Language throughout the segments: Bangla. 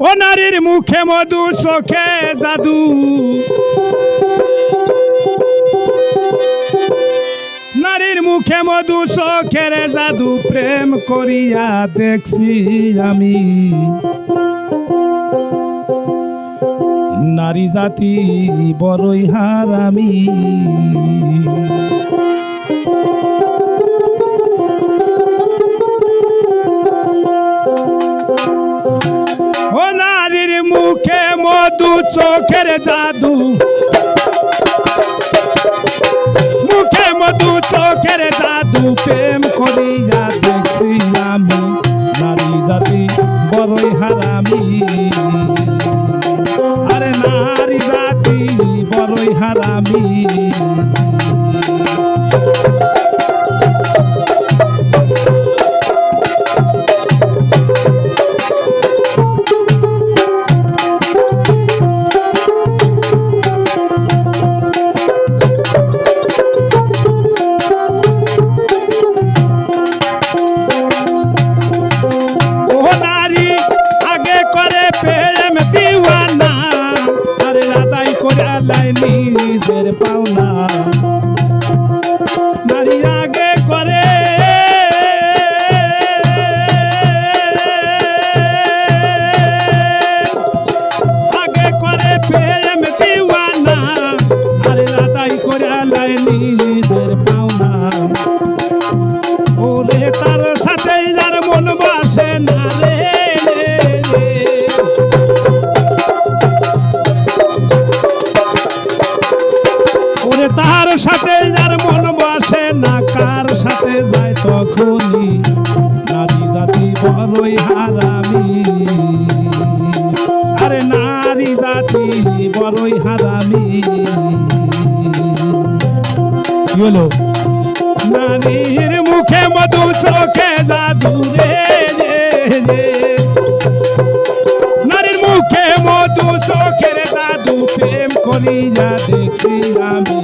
ও নারীর মুখে মধু, চোখে জাদু। নারীর মুখে মধু, চোখের জাদু, প্রেম করিয়া দেখছি আমি। নারী জাতি বড়ই হারামি। মধু চোখের জাদু। মুখে মধু, চোখের জাদু। প্রেম করিয়া দেখছি আমি, নারী জাতি বড়ই হারামি। আরে নারী জাতি বড়ই হারামি। আলাই নিজের পাওনা। কার সাথে যায় তখনই নারী জাতি বড়ই হারামি। আরে নারী জাতি বড়ই হারামি। হলো? নারীর মুখে মধু চোখে জাদু রে। নারীর মুখে মধু চোখের জাদু প্রেম করিয়া দেখছি আমি।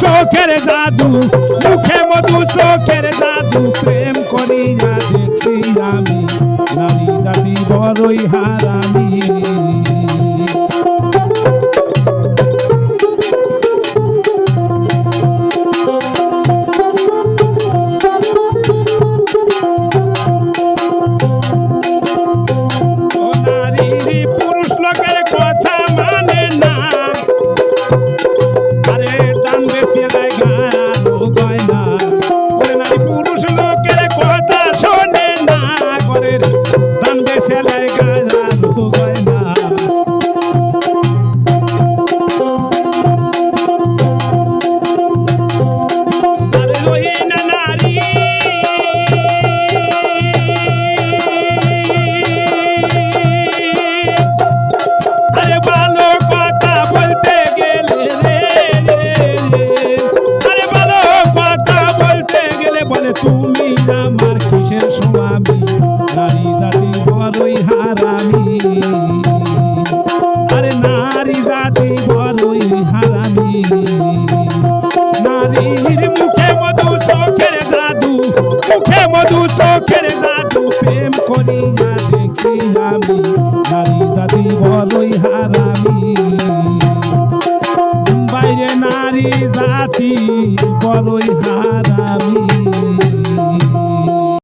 চোখের জাদু মুখে মধু চোখের জাদু প্রেম করিয়া দেখছি আমি। নারী জাতি বড়ই হারামি। টান বেশি দেয় বড়ই হারামি। আরে নারী জাতি বড়ই হারামি। নারীর মুখে মধু, চোখের জাদু, মুখে মধু, চোখের জাদু, প্রেম করিয়া দেখছি আমি। নারী জাতি বড়ই হারামি। বাইরে নারী জাতি বড়ই হারামি।